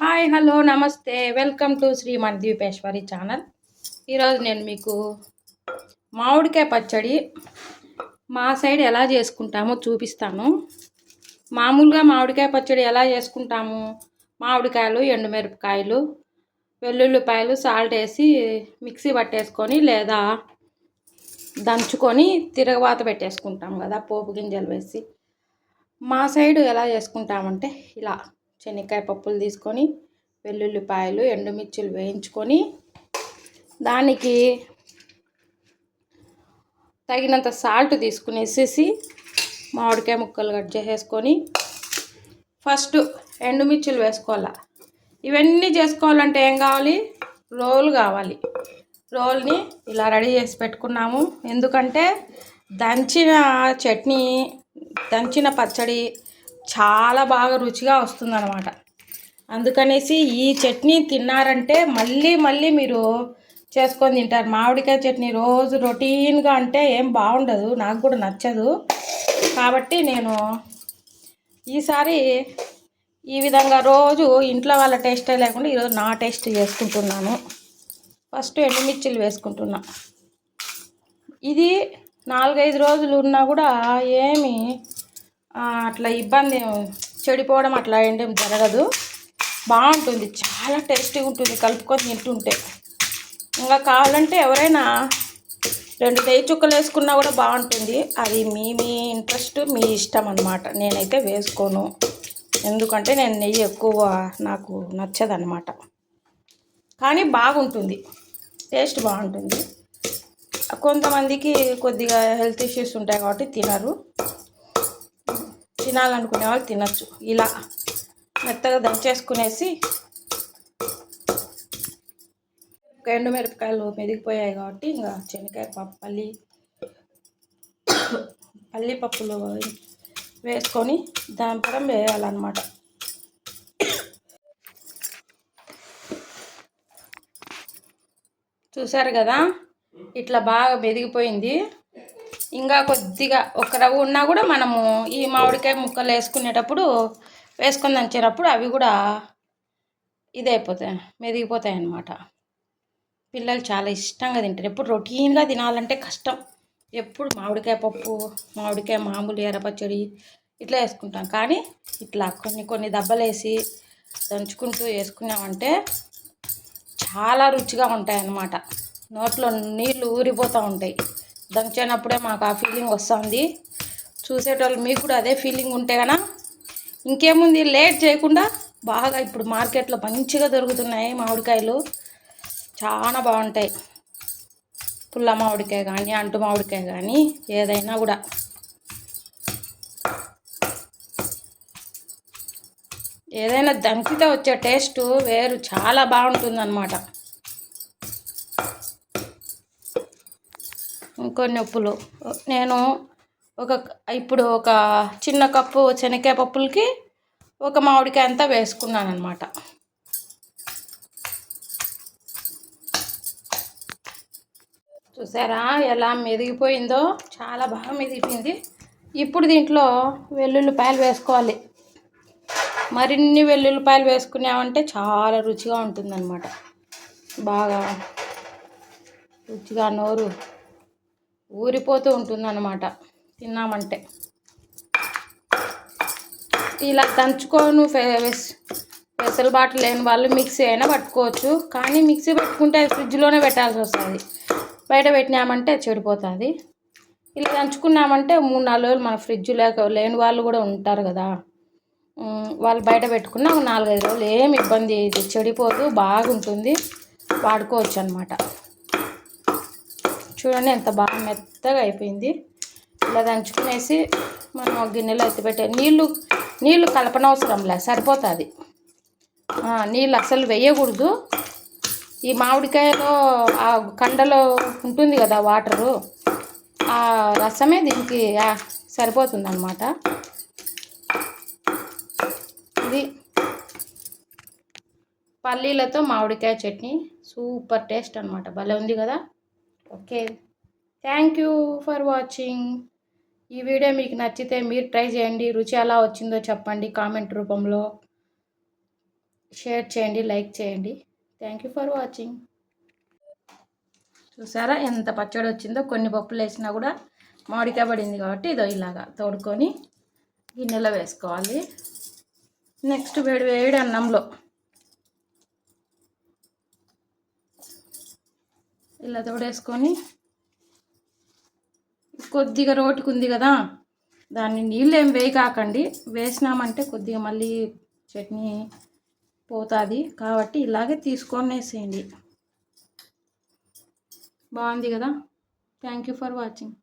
Hi hello నమస్తే. Welcome to Sri Manadeepeshwari channel. ఈరోజు నేను మీకు మామిడికాయ పచ్చడి మా సైడ్ ఎలా చేసుకుంటామో చూపిస్తాను. మామూలుగా మామిడికాయ పచ్చడి ఎలా చేసుకుంటాము? మామిడికాయలు ఎండుమిరపకాయలు వెల్లుల్లిపాయలు సాల్ట్ వేసి మిక్సీ పట్టేసుకొని లేదా దంచుకొని తిరగవాత పెట్టేసుకుంటాం కదా పోపు గింజలు వేసి. మా సైడు ఎలా చేసుకుంటామంటే ఇలా. శనక్కాయ పప్పులు తీసుకొని వెల్లుల్లిపాయలు ఎండుమిర్చిలు వేయించుకొని దానికి తగినంత సాల్ట్ తీసుకునేసేసి మామిడికాయ ముక్కలు కట్ చేసేసుకొని ఫస్ట్ ఎండుమిర్చిలు వేసుకోవాలి. ఇవన్నీ చేసుకోవాలంటే ఏం కావాలి? రోల్ కావాలి. రోల్ని ఇలా రెడీ చేసి పెట్టుకున్నాము. ఎందుకంటే దంచిన చట్నీ దంచిన పచ్చడి చాలా బాగా రుచిగా వస్తుందన్నమాట. అందుకనేసి ఈ చట్నీ తిన్నారంటే మళ్ళీ మళ్ళీ మీరు చేసుకొని తింటారు. మామిడికాయ చట్నీ రోజు రొటీన్గా అంటే ఏం బాగుండదు నాకు కూడా నచ్చదు. కాబట్టి నేను ఈసారి ఈ విధంగా రోజు ఇంట్లో వాళ్ళ టేస్టే లేకుండా ఈరోజు నా టేస్ట్ చేసుకుంటున్నాను. ఫస్ట్ ఎండుమిర్చిలు వేసుకుంటున్నా. ఇది నాలుగైదు రోజులు ఉన్నా కూడా ఏమి అట్లా ఇబ్బంది చెడిపోవడం అట్లా ఏంటేం జరగదు. బాగుంటుంది చాలా టేస్టీగా ఉంటుంది కలుపుకొని తింటుంటే. ఇంకా కావాలంటే ఎవరైనా రెండు నెయ్యి చుక్కలు వేసుకున్నా కూడా బాగుంటుంది. అది మీ మీ ఇంట్రెస్ట్ మీ ఇష్టం అనమాట నేనైతే వేసుకోను. ఎందుకంటే నేను నెయ్యి ఎక్కువ నాకు నచ్చదనమాట కానీ బాగుంటుంది. టేస్ట్ బాగుంటుంది. కొంతమందికి కొద్దిగా హెల్త్ ఇష్యూస్ ఉంటాయి కాబట్టి తినరు. తినాలనుకునే వాళ్ళు తినచ్చు. ఇలా మెత్తగా దంచేసుకునేసి ఎండు మిరపకాయలు మెదిగిపోయాయి కాబట్టి ఇంకా శనగకాయ పప్పు పల్లి పల్లి పప్పులు వేసుకొని దాని పరం వేయాలన్నమాట. చూసారు కదా? ఇట్లా బాగా మెదిగిపోయింది. ఇంకా కొద్దిగా ఒక రవ్వ ఉన్నా కూడా మనము ఈ మామిడికాయ ముక్కలు వేసుకునేటప్పుడు వేసుకొని దంచేటప్పుడు అవి కూడా ఇదైపోతాయి మెదిగిపోతాయి అన్నమాట. పిల్లలు చాలా ఇష్టంగా తింటారు. ఎప్పుడు రొటీన్గా తినాలంటే కష్టం. ఎప్పుడు మామిడికాయ పప్పు మామిడికాయ మామూలు ఎర్రపచ్చడి ఇట్లా వేసుకుంటాం. కానీ ఇట్లా కొన్ని కొన్ని దెబ్బలేసి దంచుకుంటూ వేసుకున్నామంటే చాలా రుచిగా ఉంటాయి అన్నమాట నోట్లో నీళ్ళు ఊరిపోతూ ఉంటాయి. దంచినప్పుడే మాకు ఆ ఫీలింగ్ వస్తుంది. చూసేటోళ్ళు మీకు కూడా అదే ఫీలింగ్ ఉంటే కదా ఇంకేముంది లేట్ చేయకుండా బాగా ఇప్పుడు మార్కెట్లో మంచిగా దొరుకుతున్నాయి మామిడికాయలు. చాలా బాగుంటాయి. పుల్ల మామిడికాయ కానీ అంటు మామిడికాయ కానీ ఏదైనా కూడా. ఏదైనా దంచితే వచ్చే టేస్ట్ వేరు చాలా బాగుంటుందన్నమాట. ఇంకొన్ని ఉప్పులు నేను ఒక ఇప్పుడు ఒక చిన్న కప్పు శనగకాయ పప్పులకి ఒక మామిడికాయ అంతా వేసుకున్నాను అనమాట చూసారా ఎలా మెదిగిపోయిందో? చాలా బాగా మెదిగిపోయింది. ఇప్పుడు దీంట్లో వెల్లుల్లిపాయలు వేసుకోవాలి. మరిన్ని వెల్లుల్లిపాయలు వేసుకున్నామంటే చాలా రుచిగా ఉంటుందన్నమాట. బాగా రుచిగా నోరు ఊరిపోతూ ఉంటుందన్నమాట. తిన్నామంటే. ఇలా దంచుకోను బాటిల్ లేని వాళ్ళు మిక్సీ అయినా పట్టుకోవచ్చు. కానీ మిక్సీ పెట్టుకుంటే అది ఫ్రిడ్జ్లోనే పెట్టాల్సి వస్తుంది. బయట పెట్టినామంటే చెడిపోతుంది. ఇలా దంచుకున్నామంటే మూడు నాలుగు రోజులు మన ఫ్రిడ్జ్ లేక లేని వాళ్ళు కూడా ఉంటారు కదా. వాళ్ళు బయట పెట్టుకున్న ఒక నాలుగైదు రోజులు ఏమి ఇబ్బంది చెడిపోదు బాగుంటుంది. వాడుకోవచ్చు అనమాట చూడండి ఎంత బాగా మెత్తగా అయిపోయింది. ఇలా దంచుకునేసి మనం ఒక గిన్నెలో ఎత్తిపెట్టే నీళ్ళు నీళ్ళు కలపనవసరంలే సరిపోతుంది. నీళ్ళు అసలు వేయకూడదు. ఈ మామిడికాయలో ఆ కండలో ఉంటుంది కదా వాటరు ఆ రసమే దీనికి సరిపోతుంది అనమాట ఇది పల్లీలతో మామిడికాయ చట్నీ సూపర్ టేస్ట్ అనమాట భలే ఉంది కదా? Okay. Thank you for watching ఈ వీడియో మీకు నచ్చితే మీరు ట్రై చేయండి. రుచి ఎలా వచ్చిందో చెప్పండి కామెంట్ రూపంలో. షేర్ చేయండి లైక్ చేయండి. థ్యాంక్ యూ ఫర్ వాచింగ్ చూసారా ఎంత పచ్చడి వచ్చిందో? కొన్ని పప్పులు వేసినా కూడా మామిడికాయ పడింది కాబట్టి ఇదో ఇలాగా తోడుకొని గిన్నెలో వేసుకోవాలి. నెక్స్ట్ వేడి వేడి అన్నంలో. ఇలా తోడేసుకొని కొద్దిగా రోటికి ఉంది కదా దాన్ని నీళ్ళు ఏం వేయకాకండి. వేసినామంటే కొద్దిగా మళ్ళీ చట్నీ పోతుంది. కాబట్టి ఇలాగే తీసుకొని వేసేయండి బాగుంది కదా. Thank you for watching